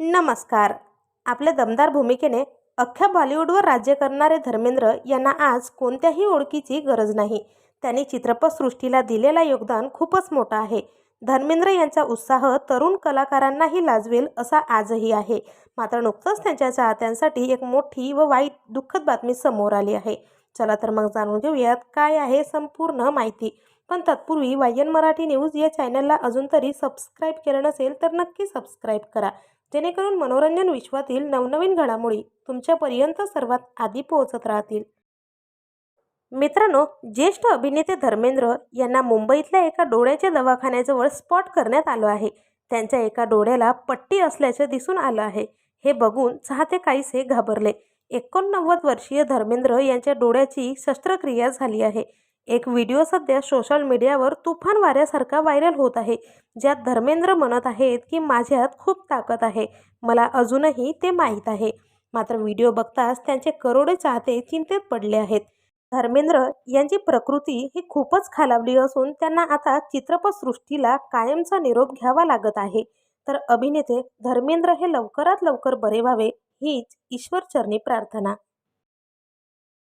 नमस्कार. आपल्या दमदार भूमिकेने अख्ख्या बॉलिवूडवर राज्य करणारे धर्मेंद्र यांना आज कोणत्याही ओळखीची गरज नाही. त्यांनी चित्रपटसृष्टीला दिलेला योगदान खूपच मोठं आहे. धर्मेंद्र यांचा उत्साह तरुण कलाकारांनाही लाजवेल असा आजही आहे. मात्र नुकतंच त्यांच्या चाहत्यांसाठी एक मोठी व वाईट दुःखद बातमी समोर आली आहे. चला तर मग जाणून घेऊयात काय आहे संपूर्ण माहिती. पण तत्पूर्वी वायन मराठी न्यूज या चॅनलला अजून तरी सबस्क्राईब केलं नसेल तर नक्की सबस्क्राईब करा. जेणेकरून मनोरंजन विश्वातील नवनवीन घडामोडी तुमच्यापर्यंत सर्वात आधी पोहोचत राहतील. मित्रांनो ज्येष्ठ अभिनेते धर्मेंद्र यांना मुंबईतल्या एका डोळ्याच्या दवाखान्याजवळ स्पॉट करण्यात आलं आहे. त्यांच्या एका डोळ्याला पट्टी असल्याचे दिसून आलं आहे. हे बघून चाहते काहीसे घाबरले. एकोणनव्वद वर्षीय धर्मेंद्र यांच्या डोळ्याची शस्त्रक्रिया झाली आहे. एक व्हिडिओ सध्या सोशल मीडियावर तुफान वाऱ्यासारखा व्हायरल होत आहे ज्यात धर्मेंद्र म्हणत आहेत की माझ्यात खूप ताकद आहे मला अजूनही ते माहीत आहे. मात्र व्हिडिओ बघताच त्यांचे करोडे चाहते चिंतेत पडले आहेत. धर्मेंद्र यांची प्रकृती ही खूपच खालावली असून त्यांना आता चित्रपटसृष्टीला कायमचा निरोप घ्यावा लागत आहे. तर अभिनेते धर्मेंद्र हे लवकरात लवकर बरे व्हावे हीच ईश्वरचरणी प्रार्थना.